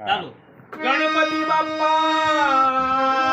ચાલો. ગણપતિ બાપા